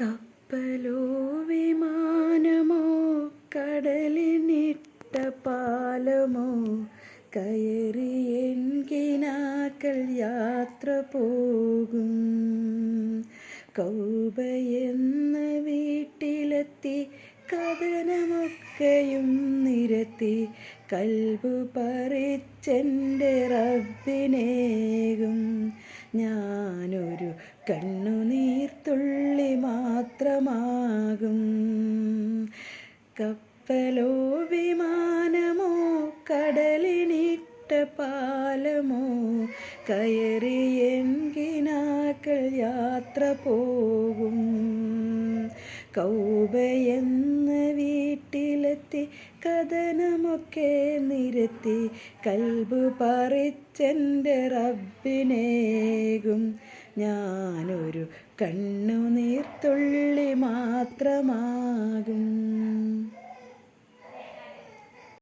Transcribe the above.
കപ്പലോ വിമാനമോ കടലിനിട്ട പാലമോ കയറി എൻകിനാക്കൾ യാത്ര പോകും. കൗബയെന്ന വീട്ടിലെത്തി കഥനമൊക്കെയും നിരത്തി കൽബു പറിച്ചെന്റെ റബ്ബിനേകും. ഞാനൊരു കണ്ണുനീർത്തുള്ളി മാത്രമാകും. കപ്പലോ വിമാനമോ കടലിനിട്ട പാലമോ കയറി എൻകിനാക്കൾ യാത്ര പോകും. കൗബയെന്ന വീട്ടിലെത്തി കഥനമൊക്കെ നിരത്തി കൽബു പറിച്ചെന്റെ റബ്ബിനേകും. ഞാനൊരു കണ്ണുനീർത്തുള്ളി മാത്രമാകും.